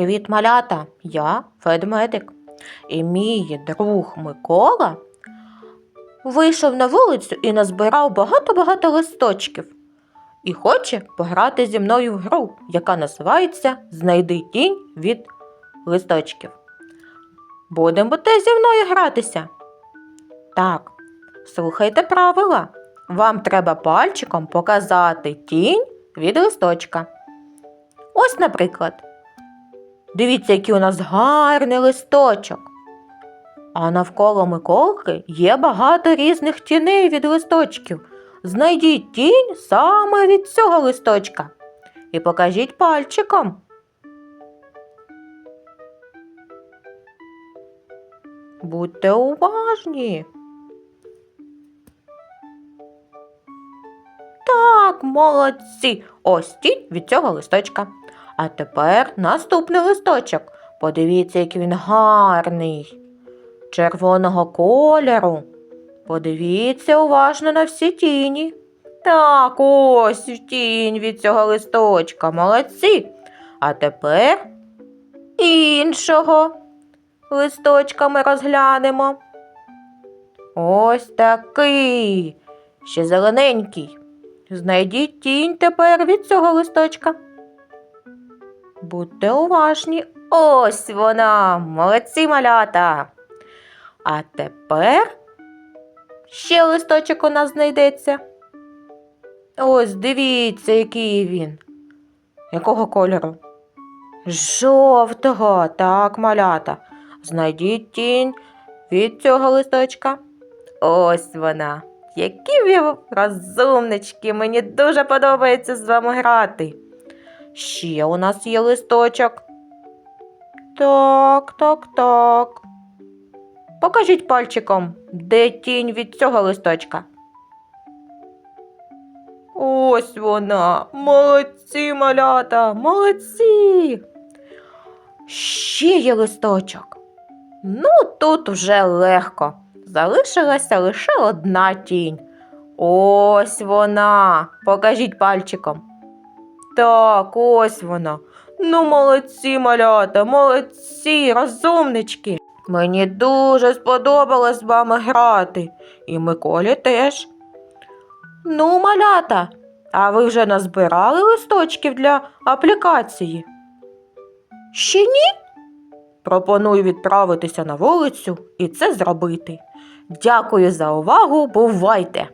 Привіт, малята! Я ведмедик. І мій друг Микола вийшов на вулицю і назбирав багато-багато листочків. І хоче пограти зі мною в гру, яка називається Знайди тінь від листочків. Будемо те зі мною гратися. Так, слухайте правила. Вам треба пальчиком показати тінь від листочка. Ось, наприклад. Дивіться, який у нас гарний листочок. А навколо Миколки є багато різних тіней від листочків. Знайдіть тінь саме від цього листочка і покажіть пальчиком. Будьте уважні. Так, молодці. Ось тінь від цього листочка. А тепер наступний листочок. Подивіться, який він гарний. Червоного кольору. Подивіться уважно на всі тіні. Так, ось тінь від цього листочка. Молодці. А тепер іншого листочка ми розглянемо. Ось такий. Ще зелененький. Знайдіть тінь тепер від цього листочка. Будьте уважні. Ось вона, молодці малята. А тепер ще листочок у нас знайдеться. Ось дивіться, який він. Якого кольору? Жовтого, так, малята. Знайдіть тінь від цього листочка. Ось вона. Які ви розумнички, мені дуже подобається з вами грати. Ще у нас є листочок. Так, так, так. Покажіть пальчиком, де тінь від цього листочка. Ось вона. Молодці, малята, молодці. Ще є листочок. Ну, тут вже легко. Залишилася лише одна тінь. Ось вона. Покажіть пальчиком. Так, ось вона. Ну, молодці, малята, молодці, розумнички. Мені дуже сподобалось з вами грати, і Миколі теж. Ну, малята, а ви вже назбирали листочків для аплікації? Ще ні? Пропоную відправитися на вулицю і це зробити. Дякую за увагу, бувайте!